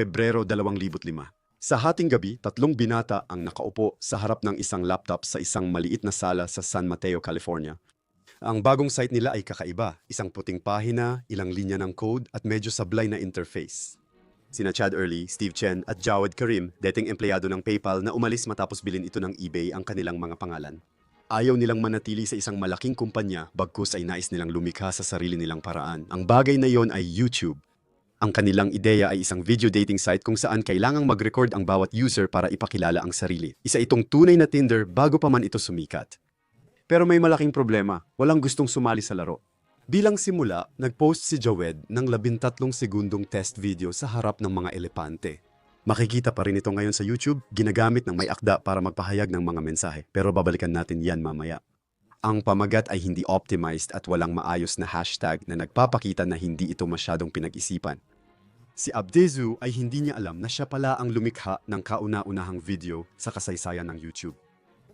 Pebrero 2005. Sa hating gabi, tatlong binata ang nakaupo sa harap ng isang laptop sa isang maliit na sala sa San Mateo, California. Ang bagong site nila ay kakaiba, isang puting pahina, ilang linya ng code at medyo sablay na interface. Sina Chad Early, Steve Chen at Jawed Karim, dating empleyado ng PayPal na umalis matapos bilhin ito ng eBay ang kanilang mga pangalan. Ayaw nilang manatili sa isang malaking kumpanya bagkus ay nais nilang lumikha sa sarili nilang paraan. Ang bagay na yon ay YouTube. Ang kanilang ideya ay isang video dating site kung saan kailangang mag-record ang bawat user para ipakilala ang sarili. Isa itong tunay na Tinder bago pa man ito sumikat. Pero may malaking problema, walang gustong sumali sa laro. Bilang simula, nag-post si Jawed ng 13 segundong test video sa harap ng mga elepante. Makikita pa rin ito ngayon sa YouTube, ginagamit ng may akda para magpahayag ng mga mensahe. Pero babalikan natin yan mamaya. Ang pamagat ay hindi optimized at walang maayos na hashtag na nagpapakita na hindi ito masyadong pinag-isipan. Si Abdezu ay hindi niya alam na siya pala ang lumikha ng kauna-unahang video sa kasaysayan ng YouTube.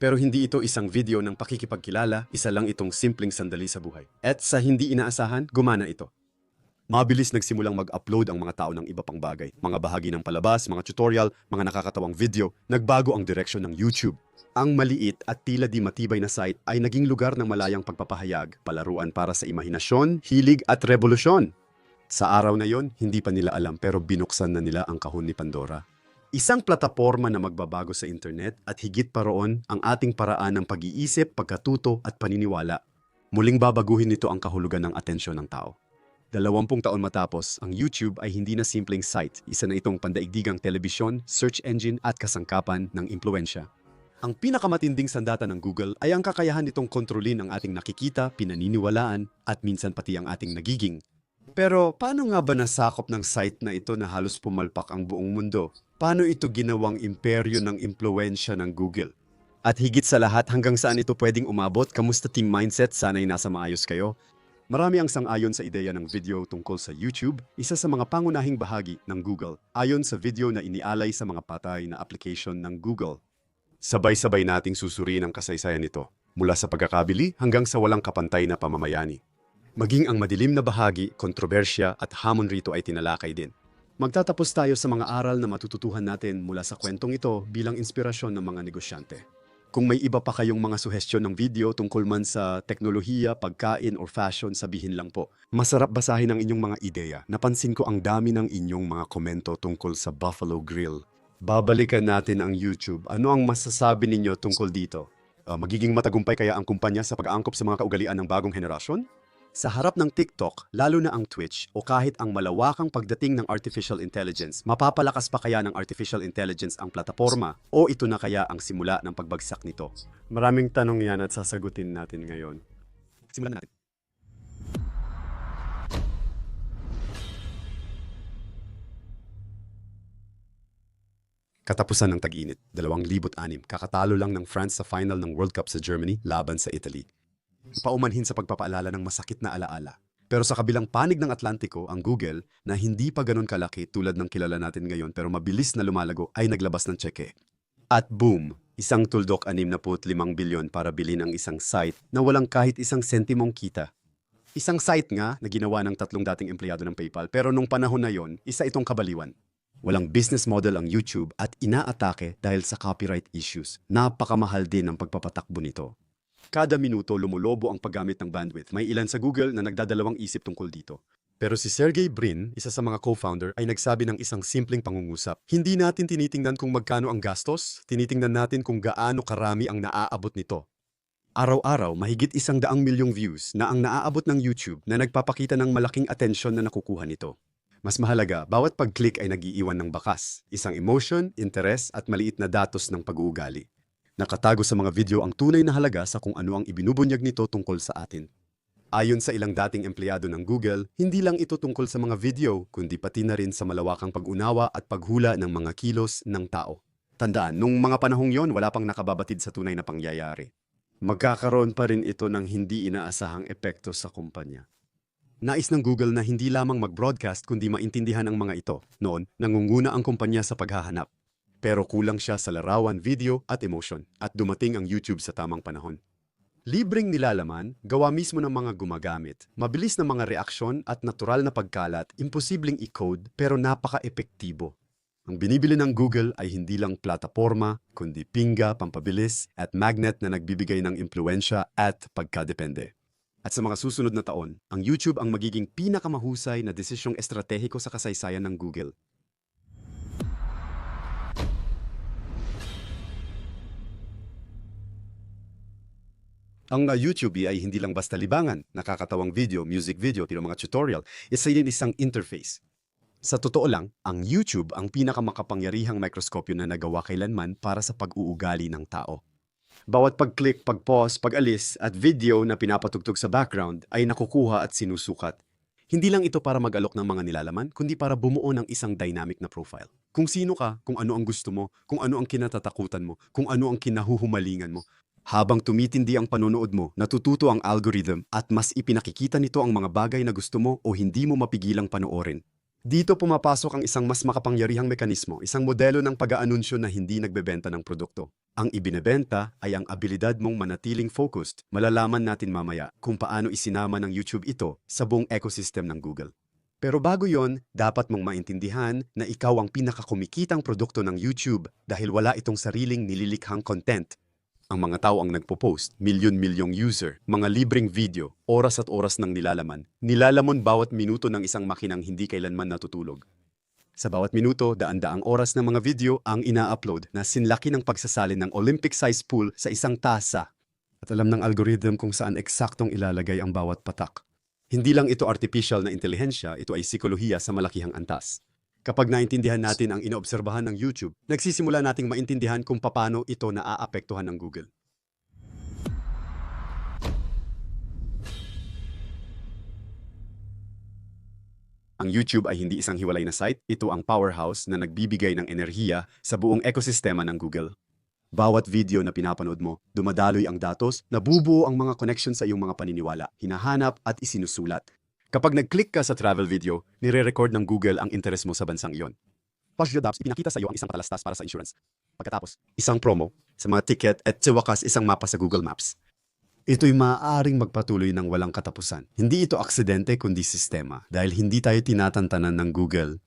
Pero hindi ito isang video ng pakikipagkilala, isa lang itong simpleng sandali sa buhay. At sa hindi inaasahan, gumana ito. Mabilis nagsimulang mag-upload ang mga tao ng iba pang bagay. Mga bahagi ng palabas, mga tutorial, mga nakakatawang video, nagbago ang direksyon ng YouTube. Ang maliit at tila di matibay na site ay naging lugar ng malayang pagpapahayag, palaruan para sa imahinasyon, hilig at revolusyon. Sa araw na yon, hindi pa nila alam pero binuksan na nila ang kahon ni Pandora. Isang plataporma na magbabago sa internet at higit pa roon ang ating paraan ng pag-iisip, pagkatuto at paniniwala. Muling babaguhin nito ang kahulugan ng atensyon ng tao. Dalawampung taon matapos, ang YouTube ay hindi na simpleng site, isa na itong pandaigdigang telebisyon, search engine at kasangkapan ng impluensya. Ang pinakamatinding sandata ng Google ay ang kakayahan nitong kontrolin ang ating nakikita, pinaniniwalaan at minsan pati ang ating nagiging. Pero paano nga ba nasakop ng site na ito na halos pumalpak ang buong mundo? Paano ito ginawang imperyo ng impluensya ng Google? At higit sa lahat, hanggang saan ito pwedeng umabot? Kamusta team mindset? Sana'y nasa maayos kayo. Marami ang sang-ayon sa ideya ng video tungkol sa YouTube, isa sa mga pangunahing bahagi ng Google, ayon sa video na inialay sa mga patay na application ng Google. Sabay-sabay nating susuriin ang kasaysayan nito, mula sa pagkakabili hanggang sa walang kapantay na pamamayani. Maging ang madilim na bahagi, kontrobersya at hamon rito ay tinalakay din. Magtatapos tayo sa mga aral na matututuhan natin mula sa kwentong ito bilang inspirasyon ng mga negosyante. Kung may iba pa kayong mga suhestyon ng video tungkol man sa teknolohiya, pagkain, or fashion, sabihin lang po. Masarap basahin ang inyong mga ideya. Napansin ko ang dami ng inyong mga komento tungkol sa Buffalo Grill. Babalikan natin ang YouTube. Ano ang masasabi ninyo tungkol dito? Ah, magiging matagumpay kaya ang kumpanya sa pag-aangkop sa mga kaugalian ng bagong henerasyon? Sa harap ng TikTok, lalo na ang Twitch o kahit ang malawakang pagdating ng artificial intelligence, mapapalakas pa kaya ng artificial intelligence ang plataforma o ito na kaya ang simula ng pagbagsak nito? Maraming tanong yan at sasagutin natin ngayon. Simulan na natin. Katapusan ng tag-init, 2006, kakatalo lang ng France sa final ng World Cup sa Germany laban sa Italy. Paumanhin sa pagpapaalala ng masakit na alaala. Pero sa kabilang panig ng Atlantiko, ang Google, na hindi pa ganun kalaki tulad ng kilala natin ngayon pero mabilis na lumalago, ay naglabas ng tseke. At boom! Isang tuldok 65 bilyon para bilhin ang isang site na walang kahit isang sentimong kita. Isang site nga na ginawa ng tatlong dating empleyado ng PayPal pero nung panahon na yon, isa itong kabaliwan. Walang business model ang YouTube at inaatake dahil sa copyright issues. Napakamahal din ang pagpapatakbo nito. Kada minuto lumulobo ang paggamit ng bandwidth. May ilan sa Google na nagdadalawang isip tungkol dito. Pero si Sergey Brin, isa sa mga co-founder, ay nagsabi ng isang simpleng pangungusap. Hindi natin tinitingnan kung magkano ang gastos, tinitingnan natin kung gaano karami ang naaabot nito. Araw-araw, mahigit isang daang milyong views na ang naaabot ng YouTube na nagpapakita ng malaking atensyon na nakukuha nito. Mas mahalaga, bawat pag-click ay nagiiwan ng bakas, isang emotion, interest at maliit na datos ng pag-uugali. Nakatago sa mga video ang tunay na halaga sa kung ano ang ibinubunyag nito tungkol sa atin. Ayon sa ilang dating empleyado ng Google, hindi lang ito tungkol sa mga video, kundi pati na rin sa malawakang pag-unawa at paghula ng mga kilos ng tao. Tandaan, nung mga panahong yon, wala pang nakababatid sa tunay na pangyayari. Magkakaroon pa rin ito ng hindi inaasahang epekto sa kumpanya. Nais ng Google na hindi lamang mag-broadcast kundi maintindihan ang mga ito. Noon, nangunguna ang kumpanya sa paghahanap. Pero kulang siya sa larawan, video at emotion at dumating ang YouTube sa tamang panahon. Libreng nilalaman, gawa mismo ng mga gumagamit, mabilis na mga reaksyon at natural na pagkalat, imposibleng i-code pero napaka-epektibo. Ang binibili ng Google ay hindi lang plataforma, kundi pinga, pampabilis, at magnet na nagbibigay ng impluensya at pagkadepende. At sa mga susunod na taon, ang YouTube ang magiging pinakamahusay na desisyong estratehiko sa kasaysayan ng Google. Ang uh, YouTube ay hindi lang basta libangan, nakakatawang video, music video, tiro mga tutorial, isa din isang interface. Sa totoo lang, ang YouTube ang pinakamakapangyarihang mikroskopyo na nagawa kailanman para sa pag-uugali ng tao. Bawat pag-click, pag-pause, pag-alis at video na pinapatugtog sa background ay nakukuha at sinusukat. Hindi lang ito para mag-alok ng mga nilalaman, kundi para bumuo ng isang dynamic na profile. Kung sino ka, kung ano ang gusto mo, kung ano ang kinatatakutan mo, kung ano ang kinahuhumalingan mo. Habang tumitindi ang panonood mo, natututo ang algorithm at mas ipinakikita nito ang mga bagay na gusto mo o hindi mo mapigilang panoorin. Dito pumapasok ang isang mas makapangyarihang mekanismo, isang modelo ng pag-aanunsyo na hindi nagbebenta ng produkto. Ang ibinebenta ay ang abilidad mong manatiling focused. Malalaman natin mamaya kung paano isinama ng YouTube ito sa buong ecosystem ng Google. Pero bago yon, dapat mong maintindihan na ikaw ang pinakakumikitang produkto ng YouTube dahil wala itong sariling nililikhang content. Ang mga tao ang nagpo-post, milyon-milyong user, mga libreng video, oras at oras ng nilalaman. Nilalamon bawat minuto ng isang makinang hindi kailanman natutulog. Sa bawat minuto, daan-daang oras ng mga video ang ina-upload na sinlaki ng pagsasalin ng Olympic-size pool sa isang tasa. At alam ng algorithm kung saan eksaktong ilalagay ang bawat patak. Hindi lang ito artificial na intelihensya, ito ay psikolohiya sa malakihang antas. Kapag naintindihan natin ang inoobserbahan ng YouTube, nagsisimula nating maintindihan kung paano ito naaapektuhan ng Google. Ang YouTube ay hindi isang hiwalay na site, ito ang powerhouse na nagbibigay ng enerhiya sa buong ekosistema ng Google. Bawat video na pinapanood mo, dumadaloy ang datos, nabubuo ang mga connection sa iyong mga paniniwala, hinahanap at isinusulat. Kapag nag-click ka sa travel video, nire-record ng Google ang interes mo sa bansang iyon. Pag Apps, ipinakita sa iyo ang isang patalastas para sa insurance. Pagkatapos, isang promo sa mga ticket at sa wakas isang mapa sa Google Maps. Ito'y maaaring magpatuloy ng walang katapusan. Hindi ito aksidente kundi sistema dahil hindi tayo tinatantanan ng Google.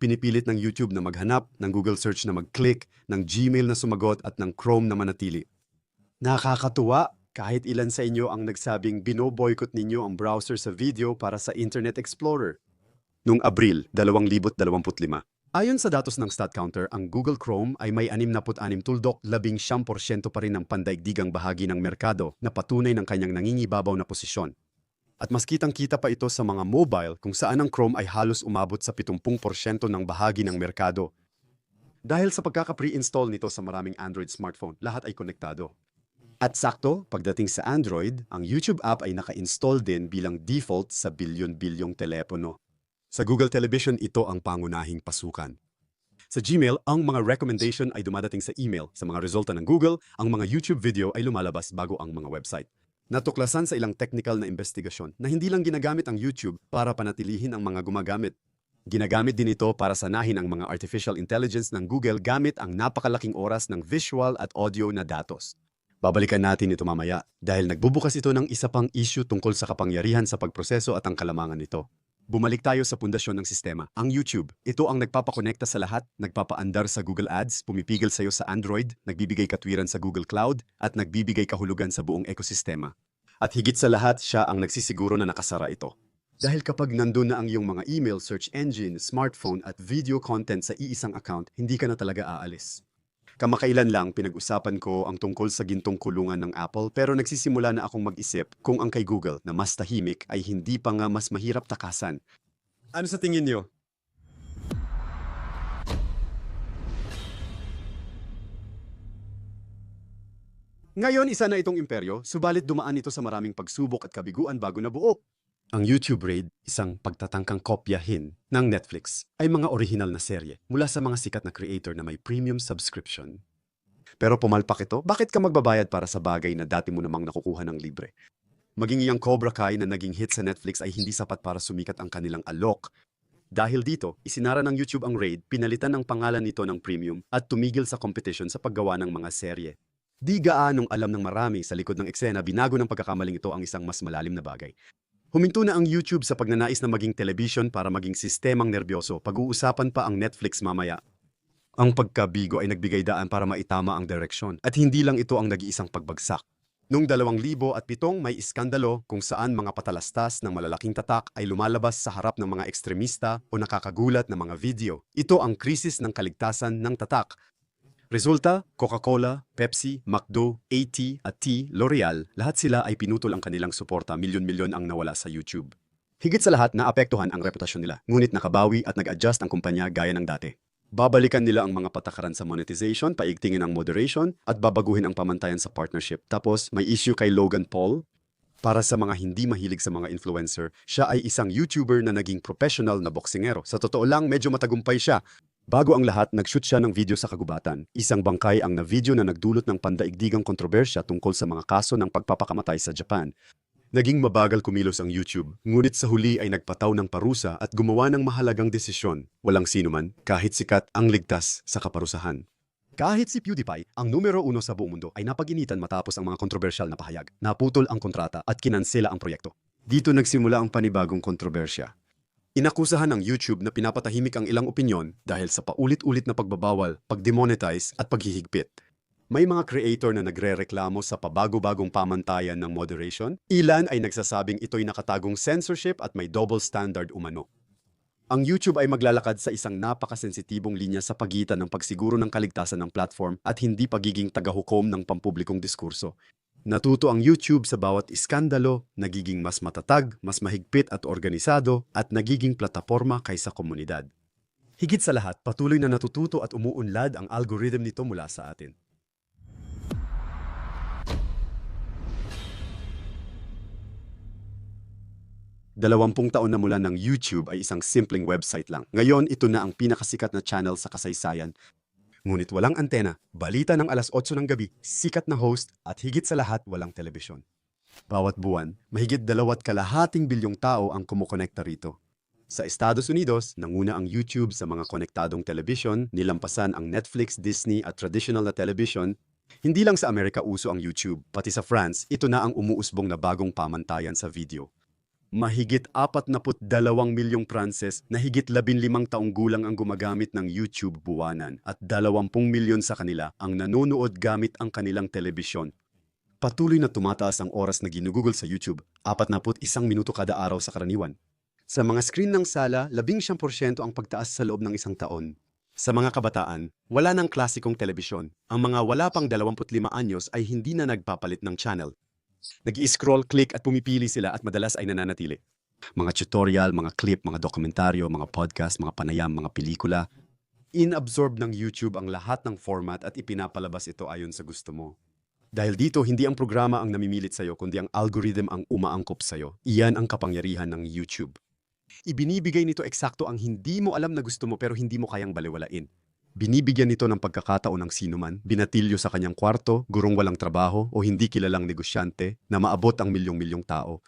Pinipilit ng YouTube na maghanap, ng Google search na mag-click, ng Gmail na sumagot at ng Chrome na manatili. Nakakatuwa kahit ilan sa inyo ang nagsabing binoboykot ninyo ang browser sa video para sa Internet Explorer. Noong Abril 2025, ayon sa datos ng StatCounter, ang Google Chrome ay may 66 tuldok, 11% pa rin ng pandaigdigang bahagi ng merkado na patunay ng kanyang nangingibabaw na posisyon. At mas kitang-kita pa ito sa mga mobile kung saan ang Chrome ay halos umabot sa 70% ng bahagi ng merkado. Dahil sa pagkaka-pre-install nito sa maraming Android smartphone, lahat ay konektado. At sakto, pagdating sa Android, ang YouTube app ay naka-install din bilang default sa bilyon-bilyong telepono. Sa Google Television, ito ang pangunahing pasukan. Sa Gmail, ang mga recommendation ay dumadating sa email. Sa mga resulta ng Google, ang mga YouTube video ay lumalabas bago ang mga website. Natuklasan sa ilang technical na investigasyon na hindi lang ginagamit ang YouTube para panatilihin ang mga gumagamit. Ginagamit din ito para sanahin ang mga artificial intelligence ng Google gamit ang napakalaking oras ng visual at audio na datos. Babalikan natin ito mamaya dahil nagbubukas ito ng isa pang issue tungkol sa kapangyarihan sa pagproseso at ang kalamangan nito. Bumalik tayo sa pundasyon ng sistema, ang YouTube. Ito ang nagpapakonekta sa lahat, nagpapaandar sa Google Ads, pumipigil sa iyo sa Android, nagbibigay katwiran sa Google Cloud, at nagbibigay kahulugan sa buong ekosistema. At higit sa lahat, siya ang nagsisiguro na nakasara ito. Dahil kapag nandun na ang iyong mga email, search engine, smartphone at video content sa iisang account, hindi ka na talaga aalis. Kamakailan lang pinag-usapan ko ang tungkol sa gintong kulungan ng Apple pero nagsisimula na akong mag-isip kung ang kay Google na mas tahimik ay hindi pa nga mas mahirap takasan. Ano sa tingin niyo? Ngayon, isa na itong imperyo, subalit dumaan ito sa maraming pagsubok at kabiguan bago nabuo. Ang YouTube Raid, isang pagtatangkang kopyahin ng Netflix, ay mga orihinal na serye mula sa mga sikat na creator na may premium subscription. Pero pumalpak ito, bakit ka magbabayad para sa bagay na dati mo namang nakukuha ng libre? Maging iyang Cobra Kai na naging hit sa Netflix ay hindi sapat para sumikat ang kanilang alok. Dahil dito, isinara ng YouTube ang Raid, pinalitan ng pangalan nito ng premium at tumigil sa competition sa paggawa ng mga serye. Di gaanong alam ng marami sa likod ng eksena, binago ng pagkakamaling ito ang isang mas malalim na bagay. Huminto na ang YouTube sa pagnanais na maging television para maging sistemang nerbyoso. Pag-uusapan pa ang Netflix mamaya. Ang pagkabigo ay nagbigay daan para maitama ang direksyon at hindi lang ito ang nag-iisang pagbagsak. Noong 2007 may iskandalo kung saan mga patalastas ng malalaking tatak ay lumalabas sa harap ng mga ekstremista o nakakagulat na mga video. Ito ang krisis ng kaligtasan ng tatak. Resulta, Coca-Cola, Pepsi, McDo, AT at T, L'Oreal, lahat sila ay pinutol ang kanilang suporta, milyon-milyon ang nawala sa YouTube. Higit sa lahat, naapektuhan ang reputasyon nila, ngunit nakabawi at nag-adjust ang kumpanya gaya ng dati. Babalikan nila ang mga patakaran sa monetization, paigtingin ang moderation, at babaguhin ang pamantayan sa partnership. Tapos, may issue kay Logan Paul. Para sa mga hindi mahilig sa mga influencer, siya ay isang YouTuber na naging professional na boksingero. Sa totoo lang, medyo matagumpay siya. Bago ang lahat, nag-shoot siya ng video sa kagubatan. Isang bangkay ang na-video na nagdulot ng pandaigdigang kontrobersya tungkol sa mga kaso ng pagpapakamatay sa Japan. Naging mabagal kumilos ang YouTube, ngunit sa huli ay nagpataw ng parusa at gumawa ng mahalagang desisyon. Walang sino man, kahit sikat, ang ligtas sa kaparusahan. Kahit si PewDiePie, ang numero uno sa buong mundo, ay napaginitan matapos ang mga kontrobersyal na pahayag. Naputol ang kontrata at kinansela ang proyekto. Dito nagsimula ang panibagong kontrobersya. Inakusahan ng YouTube na pinapatahimik ang ilang opinyon dahil sa paulit-ulit na pagbabawal, pagdemonetize at paghihigpit. May mga creator na nagre-reklamo sa pabago-bagong pamantayan ng moderation. Ilan ay nagsasabing ito'y nakatagong censorship at may double standard umano. Ang YouTube ay maglalakad sa isang napakasensitibong linya sa pagitan ng pagsiguro ng kaligtasan ng platform at hindi pagiging tagahukom ng pampublikong diskurso. Natuto ang YouTube sa bawat iskandalo, nagiging mas matatag, mas mahigpit at organisado, at nagiging plataforma kaysa komunidad. Higit sa lahat, patuloy na natututo at umuunlad ang algorithm nito mula sa atin. Dalawampung taon na mula ng YouTube ay isang simpleng website lang. Ngayon, ito na ang pinakasikat na channel sa kasaysayan. Ngunit walang antena, balita ng alas 8 ng gabi, sikat na host, at higit sa lahat, walang telebisyon. Bawat buwan, mahigit dalawat kalahating bilyong tao ang kumukonekta rito. Sa Estados Unidos, nanguna ang YouTube sa mga konektadong telebisyon, nilampasan ang Netflix, Disney at traditional na television. Hindi lang sa Amerika uso ang YouTube, pati sa France, ito na ang umuusbong na bagong pamantayan sa video. Mahigit 42 milyong Pranses na higit 15 taong gulang ang gumagamit ng YouTube buwanan at 20 milyon sa kanila ang nanonood gamit ang kanilang telebisyon. Patuloy na tumataas ang oras na ginugugol sa YouTube, 41 minuto kada araw sa karaniwan. Sa mga screen ng sala, 11% ang pagtaas sa loob ng isang taon. Sa mga kabataan, wala ng klasikong telebisyon. Ang mga wala pang 25 anyos ay hindi na nagpapalit ng channel nag scroll click at pumipili sila at madalas ay nananatili. Mga tutorial, mga clip, mga dokumentaryo, mga podcast, mga panayam, mga pelikula. Inabsorb ng YouTube ang lahat ng format at ipinapalabas ito ayon sa gusto mo. Dahil dito, hindi ang programa ang namimilit sa'yo, kundi ang algorithm ang umaangkop sa'yo. Iyan ang kapangyarihan ng YouTube. Ibinibigay nito eksakto ang hindi mo alam na gusto mo pero hindi mo kayang baliwalain. Binibigyan nito ng pagkakataon ng sinuman, binatilyo sa kanyang kwarto, gurong walang trabaho o hindi kilalang negosyante na maabot ang milyong-milyong tao.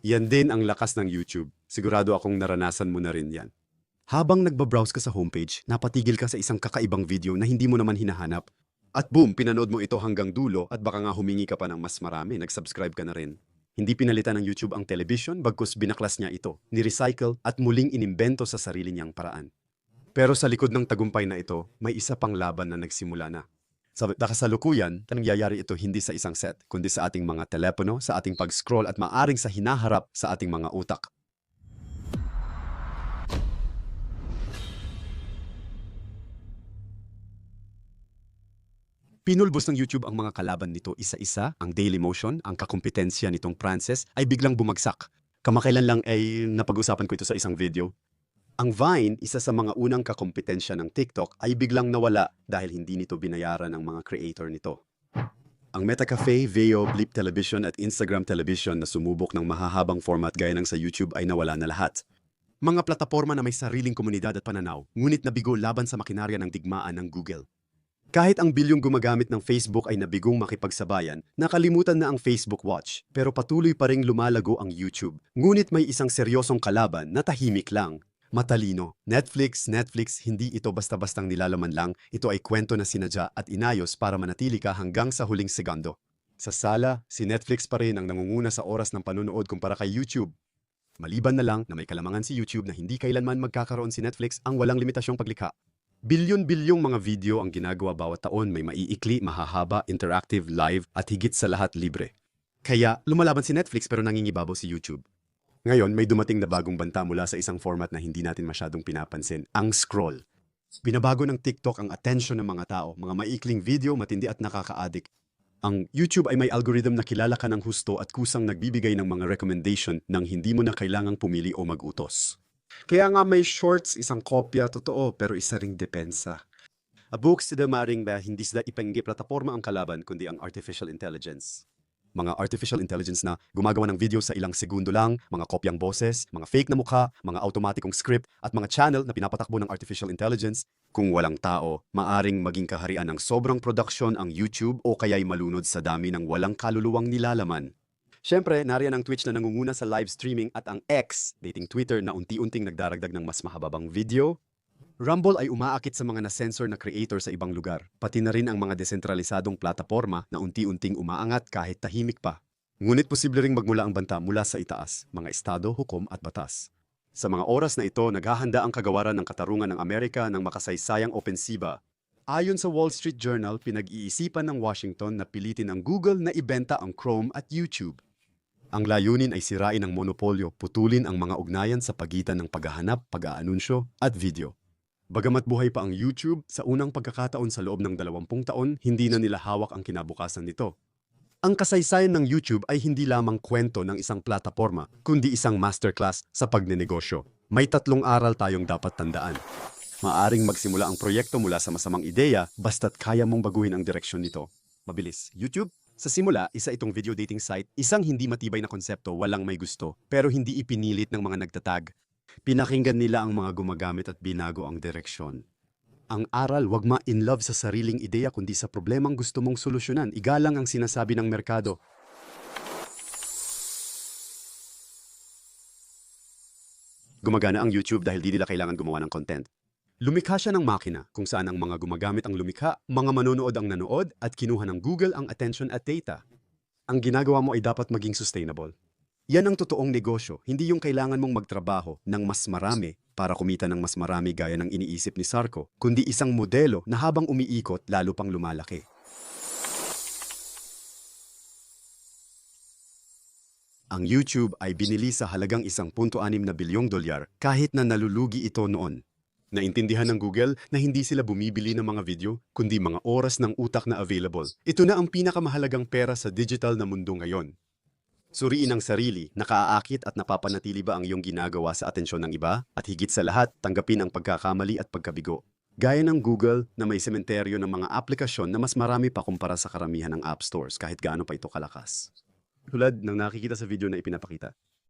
Yan din ang lakas ng YouTube. Sigurado akong naranasan mo na rin yan. Habang nagbabrowse ka sa homepage, napatigil ka sa isang kakaibang video na hindi mo naman hinahanap. At boom, pinanood mo ito hanggang dulo at baka nga humingi ka pa ng mas marami, nag-subscribe ka na rin. Hindi pinalitan ng YouTube ang television bagkus binaklas niya ito, ni-recycle at muling inimbento sa sarili niyang paraan. Pero sa likod ng tagumpay na ito, may isa pang laban na nagsimula na. Sa kasalukuyan, nangyayari ito hindi sa isang set, kundi sa ating mga telepono, sa ating pag-scroll at maaring sa hinaharap sa ating mga utak. Pinulbos ng YouTube ang mga kalaban nito isa-isa, ang Daily Motion, ang kakumpetensya nitong Frances ay biglang bumagsak. Kamakailan lang ay napag-usapan ko ito sa isang video. Ang Vine, isa sa mga unang kakompetensya ng TikTok, ay biglang nawala dahil hindi nito binayaran ng mga creator nito. Ang Metacafe, Veo, Blip Television at Instagram Television na sumubok ng mahahabang format gaya ng sa YouTube ay nawala na lahat. Mga plataforma na may sariling komunidad at pananaw, ngunit nabigo laban sa makinarya ng digmaan ng Google. Kahit ang bilyong gumagamit ng Facebook ay nabigong makipagsabayan, nakalimutan na ang Facebook Watch, pero patuloy pa ring lumalago ang YouTube. Ngunit may isang seryosong kalaban na tahimik lang, Matalino. Netflix, Netflix, hindi ito basta-bastang nilalaman lang. Ito ay kwento na sinadya at inayos para manatili ka hanggang sa huling segundo. Sa sala, si Netflix pa rin ang nangunguna sa oras ng panunood kumpara kay YouTube. Maliban na lang na may kalamangan si YouTube na hindi kailanman magkakaroon si Netflix ang walang limitasyong paglikha. Bilyon-bilyong mga video ang ginagawa bawat taon, may maiikli, mahahaba, interactive, live, at higit sa lahat libre. Kaya lumalaban si Netflix pero nangingibabaw si YouTube. Ngayon, may dumating na bagong banta mula sa isang format na hindi natin masyadong pinapansin, ang scroll. Binabago ng TikTok ang attention ng mga tao, mga maikling video, matindi at nakaka-addict. Ang YouTube ay may algorithm na kilala ka ng husto at kusang nagbibigay ng mga recommendation nang hindi mo na kailangang pumili o magutos. Kaya nga may shorts, isang kopya, totoo, pero isa ring depensa. A book sila maring ba hindi sila ipanggi plataforma ang kalaban kundi ang artificial intelligence. Mga artificial intelligence na gumagawa ng video sa ilang segundo lang, mga kopyang boses, mga fake na mukha, mga automatikong script, at mga channel na pinapatakbo ng artificial intelligence. Kung walang tao, maaring maging kaharian ng sobrang production ang YouTube o kaya'y malunod sa dami ng walang kaluluwang nilalaman. Siyempre, nariyan ang Twitch na nangunguna sa live streaming at ang X, dating Twitter na unti-unting nagdaragdag ng mas mahababang video. Rumble ay umaakit sa mga na-sensor na creator sa ibang lugar, pati na rin ang mga desentralisadong plataforma na unti-unting umaangat kahit tahimik pa. Ngunit posible ring magmula ang banta mula sa itaas, mga estado, hukom at batas. Sa mga oras na ito, naghahanda ang kagawaran ng katarungan ng Amerika ng makasaysayang opensiba. Ayon sa Wall Street Journal, pinag-iisipan ng Washington na pilitin ang Google na ibenta ang Chrome at YouTube. Ang layunin ay sirain ang monopolyo, putulin ang mga ugnayan sa pagitan ng paghahanap, pag-aanunsyo at video. Bagamat buhay pa ang YouTube, sa unang pagkakataon sa loob ng 20 taon, hindi na nila hawak ang kinabukasan nito. Ang kasaysayan ng YouTube ay hindi lamang kwento ng isang plataforma, kundi isang masterclass sa pagnenegosyo. May tatlong aral tayong dapat tandaan. Maaring magsimula ang proyekto mula sa masamang ideya basta't kaya mong baguhin ang direksyon nito. Mabilis. YouTube? Sa simula, isa itong video dating site, isang hindi matibay na konsepto, walang may gusto, pero hindi ipinilit ng mga nagtatag. Pinakinggan nila ang mga gumagamit at binago ang direksyon. Ang aral, wag ma-in love sa sariling ideya kundi sa problemang gusto mong solusyonan. Igalang ang sinasabi ng merkado. Gumagana ang YouTube dahil di nila kailangan gumawa ng content. Lumikha siya ng makina kung saan ang mga gumagamit ang lumikha, mga manonood ang nanood at kinuha ng Google ang attention at data. Ang ginagawa mo ay dapat maging sustainable. Yan ang totoong negosyo, hindi yung kailangan mong magtrabaho ng mas marami para kumita ng mas marami gaya ng iniisip ni Sarko, kundi isang modelo na habang umiikot lalo pang lumalaki. Ang YouTube ay binili sa halagang 1.6 na bilyong dolyar kahit na nalulugi ito noon. Naintindihan ng Google na hindi sila bumibili ng mga video, kundi mga oras ng utak na available. Ito na ang pinakamahalagang pera sa digital na mundo ngayon. Suriin ang sarili, nakaaakit at napapanatili ba ang iyong ginagawa sa atensyon ng iba? At higit sa lahat, tanggapin ang pagkakamali at pagkabigo. Gaya ng Google na may sementeryo ng mga aplikasyon na mas marami pa kumpara sa karamihan ng app stores kahit gaano pa ito kalakas. Tulad ng nakikita sa video na ipinapakita.